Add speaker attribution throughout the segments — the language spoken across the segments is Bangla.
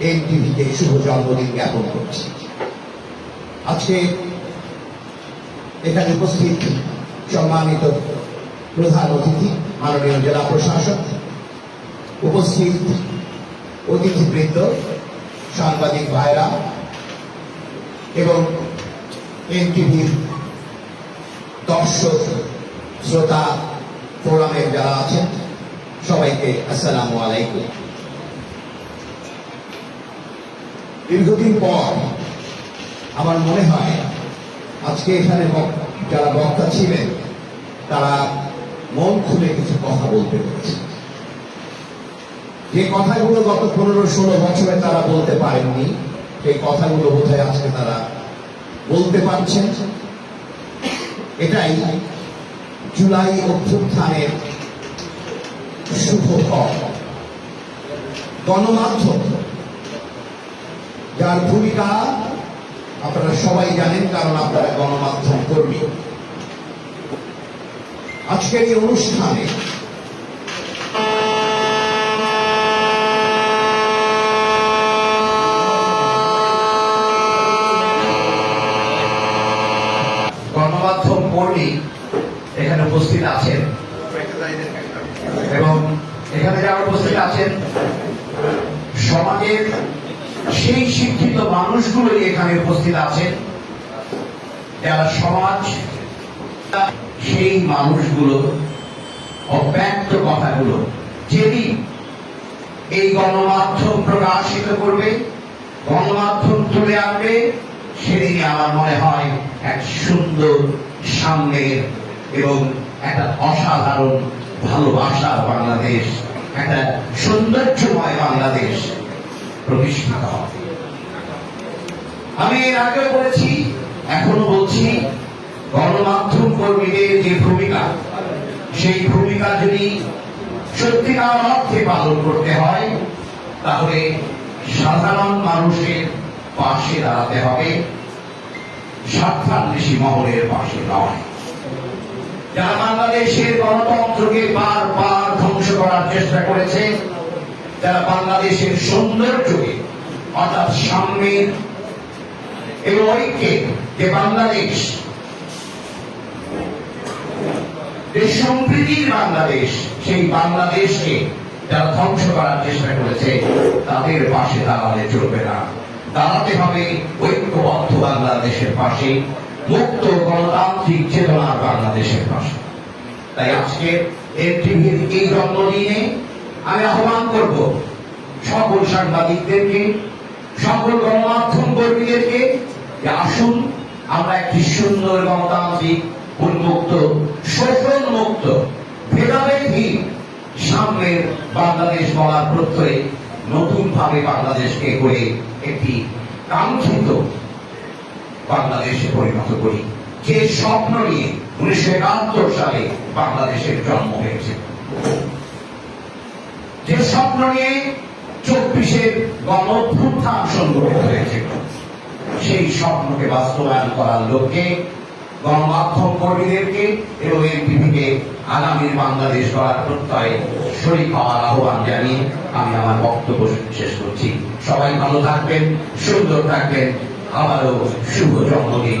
Speaker 1: এনটিভিকে শুভ জন্মদিন জ্ঞাপন করছি। আজকে এখানে উপস্থিত সম্মানিত প্রধান অতিথি, মাননীয় জেলা প্রশাসক, উপস্থিত অতিথিবৃন্দ, সাংবাদিক ভাইরা এবং এনটিভির দর্শক, শ্রোতা, ফোরামের যারা আছেন, সবাইকে আসসালামু আলাইকুম। দীর্ঘদিন পর আমার মনে হয় আজকে এখানে যারা বক্তা ছিলেন, তারা মন খুলে কিছু কথা বলতে পেরেছে। যে কথাগুলো গত পনেরো ষোলো বছরে তারা বলতে পারেননি, সেই কথাগুলো বোধহয় আজকে তারা বলতে পারছেন। এটাই জুলাই অভ্যুত্থানের শুভ ফল। গণমাধ্যম যার ভূমিকা আপনারা সবাই জানেন, কারণ আপনারা গণমাধ্যম কর্মী। আজকের এই অনুষ্ঠানে গণমাধ্যম কর্মী এখানে উপস্থিত আছেন। এবং এখানে যারা উপস্থিত আছেন, সমাজের সেই শিক্ষিত মানুষগুলোই এখানে উপস্থিত আছেন। যারা সমাজ, সেই মানুষগুলো, অব্যক্ত কথাগুলো যেদিন এই গণমাধ্যম প্রকাশিত করবে, গণমাধ্যম তুলে আনবে, সেদিনই আমার মনে হয় এক সুন্দর সামনের এবং একটা অসাধারণ ভালোবাসার বাংলাদেশ, একটা সৌন্দর্যময় বাংলাদেশ। প্রতিষ্ঠিত। হবে আমি এর আগে বলেছি এখনও বলছি, গণমাধ্যম কর্মীদের যে ভূমিকা, সেই ভূমিকা যদি সত্যিকার অর্থে পালন করতে হয়, তাহলে সাধারণ মানুষের পাশে দাঁড়াতে হবে, স্বার্থান্বেষী মহলের পাশে নয়। যারা বাংলাদেশের গণতন্ত্রকে বারবার ধ্বংস করার চেষ্টা করেছে যারা বাংলাদেশের সৌন্দর্যকে, অর্থাৎ সাম্যের এবং ঐক্যের যে বাংলাদেশ সম্প্রীতির বাংলাদেশ, সেই বাংলাদেশকে যারা ধ্বংস করার চেষ্টা করেছে, তাদের পাশে দাঁড়ালে চলবে না। দাঁড়াতে হবে ঐক্যবদ্ধ বাংলাদেশের পাশে, মুক্ত গণতান্ত্রিক চেতনার বাংলাদেশের পাশে। তাই আজকে এনটিভির এই জন্মদিনে আমি আহ্বান করব সকল সাংবাদিকদেরকে, সকল গণমাধ্যম কর্মীদেরকে আসুন, আমরা একটি সুন্দর গণতান্ত্রিক, উন্মুক্ত শোষণ মুক্ত ভেদাভেদহীন সামনের বাংলাদেশ বলার প্রত্যয়ে নতুন ভাবে বাংলাদেশকে করে একটি কাঙ্ক্ষিত বাংলাদেশে পরিণত করি। যে স্বপ্ন নিয়ে উনিশশো একাত্তর সালে বাংলাদেশের জন্ম হয়েছে। যে স্বপ্ন নিয়ে চব্বিশের গণ অভ্যুত্থান সংগঠিত হয়েছিল, সেই স্বপ্নকে বাস্তবায়ন করার লক্ষ্যে গণমাধ্যম কর্মীদেরকে এবং এনটিভিকে আগামীর বাংলাদেশ গড়ার প্রত্যয়ে শরীর হওয়ার আহ্বান জানিয়ে আমি আমার বক্তব্য শেষ করছি। সবাই ভালো থাকবেন, সুন্দর থাকবেন, আবারও শুভ জন্মদিন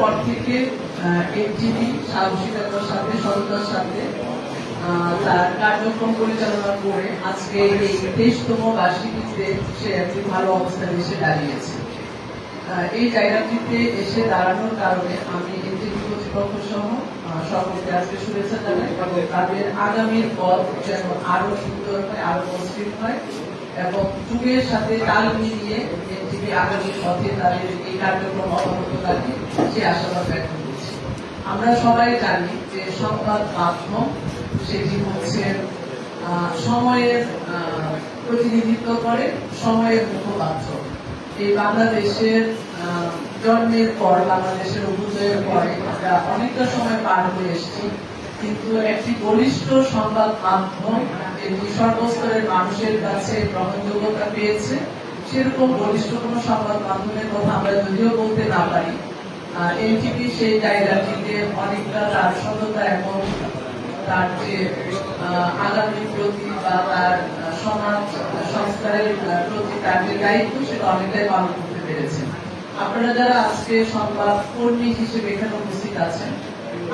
Speaker 2: পর থেকে এনটিভি সাহসিকতার সাথে সততার সাথে তার কার্যক্রম পরিচালনা করে আজকে এই তেইশতম বার্ষিকীতে সে একটি ভালো অবস্থানে এসে দাঁড়িয়েছে। এই জায়গাটিতে এসে দাঁড়ানোর কারণে আমি এনটিভি কর্তৃপক্ষ সহ সকলকে আজকে শুভেচ্ছা জানাই এবং তাদের আগামীর পথ যেন আরও সুন্দর হয়, আরও মসৃণ হয়। এবং যুগের সাথে তাল মিলিয়ে এনটিভি আগামী পথে তাদের এই কার্যক্রম অব্যাহত রাখে যে আশাবাদ ব্যক্ত করছি। আমরা সবাই জানি যে সংবাদ মাধ্যম সেটি হচ্ছে সময়ের প্রতিনিধিত্ব করে, সময়ের মুখপাত্র। এই বাংলাদেশের জন্মের পর, বাংলাদেশের অভ্যুদয়ের পরে আমরা অনেকটা সময় পার হয়ে এসেছি। কিন্তু একটি বলিষ্ঠ সংবাদ মাধ্যম সর্বস্তরের মানুষের কাছে গ্রহণযোগ্যতা পেয়েছে, সেরকম বলিষ্ঠ কোনো সংবাদ মাধ্যমের কথা আমরা যদিও বলতে না পারি। সেই অনেকটা তার সততা এবং তার যে আগামী প্রতি বা তার সমাজ, সংস্কারের প্রতি তার যে দায়িত্ব, সেটা অনেকটাই পালন করতে পেরেছে। আপনারা যারা আজকে সংবাদ কর্মী হিসেবে এখানে উপস্থিত আছেন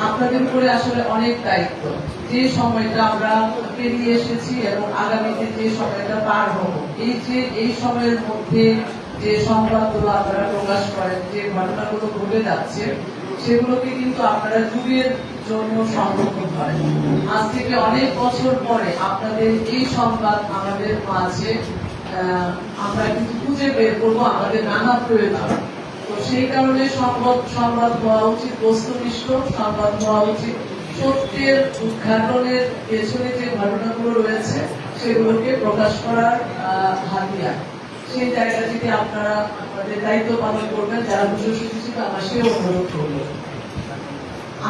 Speaker 2: আপনাদের উপরে আসলে অনেক দায়িত্ব। যে সময়টা আমরা পেরিয়ে এসেছি এবং আগামীতে যে সময়টা পার হব, এই যে, এই সময়ের মধ্যে যে সংবাদগুলো আপনারা প্রকাশ করেন, যে ঘটনাগুলো ঘটে যাচ্ছে, সেগুলোকে কিন্তু আপনারা যুগের জন্য সংরক্ষণ করেন। আজ থেকে অনেক বছর পরে আপনাদের এই সংবাদ আমাদের মাঝে আমরা কিন্তু খুঁজে বের করব আমাদের নানা প্রয়োজন। সেই কারণে সংবাদ সংবাদ হওয়া উচিত বস্তুনিষ্ঠ, সংবাদ হওয়া উচিত সত্যের উদ্ঘাটনের পেছনে যে ঘটনাগুলো রয়েছে, সেগুলোকে প্রকাশ করার হাতিয়ার। সেই জায়গাটিতে আপনারা আমাদের দায়িত্ব পালন করবেন, যারা দুশো ছিল আমরা সে অনুরোধ করব।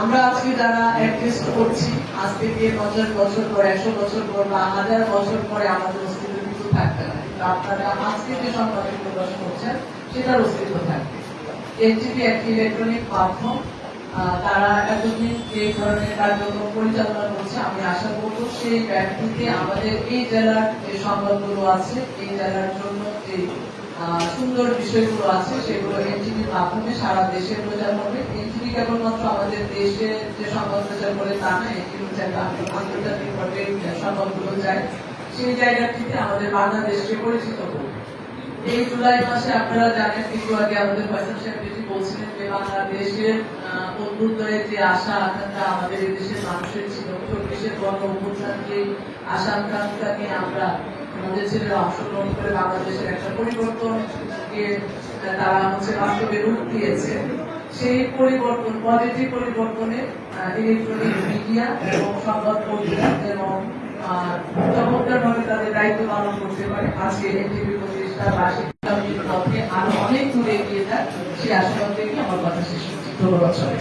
Speaker 2: আমরা আজকে যারা অ্যাডজাস্ট করছি, আজ থেকে পঞ্চাশ বছর পর, একশো বছর পর বা হাজার বছর পরে আমাদের অস্তিত্ব কিন্তু থাকবে না। আপনারা আজকে যে সংবাদ প্রকাশ করছেন, সেটার অস্তিত্ব থাকবে। এনটিভি একটি ইলেকট্রনিক মাধ্যম তারা এতদিন যে ধরনের কার্যক্রম পরিচালনা করছে, আমি আশা করব সেই ব্যাপ্তিতে আমাদের এই জেলার যে সংবাদগুলো আছে, এই জেলার জন্য যে সুন্দর বিষয়গুলো আছে, সেগুলো এনটিভির মাধ্যমে সারা দেশে প্রচার হবে। এনটিভি কেবলমাত্র আমাদের দেশে যে সংবাদ প্রচার করে তা না এনটিভি হচ্ছে একটা আন্তর্জাতিক পর্যায়ে সংবাদগুলো যায়। সেই জায়গাটিতে আমাদের বাংলাদেশকে পরিচিত করবে। এই জুলাই মাসে আপনারা জানেন একটু আগে আমাদের ফয়সাল সাহেব যেটি বলছিলেন যে বাংলাদেশের আহ, যে আশা আকাঙ্ক্ষা আমাদের দেশের মানুষের ছিল চব্বিশের গণ অভ্যুত্থান যে আশা আকাঙ্ক্ষা নিয়ে আমরা আমাদের ছেলেরা অংশগ্রহণ করে বাংলাদেশের একটা পরিবর্তনকে তারা হচ্ছে বাস্তবে রূপ দিয়েছে। সেই পরিবর্তন পজিটিভ পরিবর্তনে ইলেকট্রনিক মিডিয়া এবং সংবাদ পত্রিকা এবং চমৎকার ভাবে তাদের দায়িত্ব পালন করতে পারে। আজকে এনটিভি প্রতিষ্ঠা বার্ষিক পথে আরও অনেক দূরে এগিয়ে যায় সেই আশীর্বাদ দেখে আমার কথা শেষ হচ্ছে ধন্যবাদ সবাই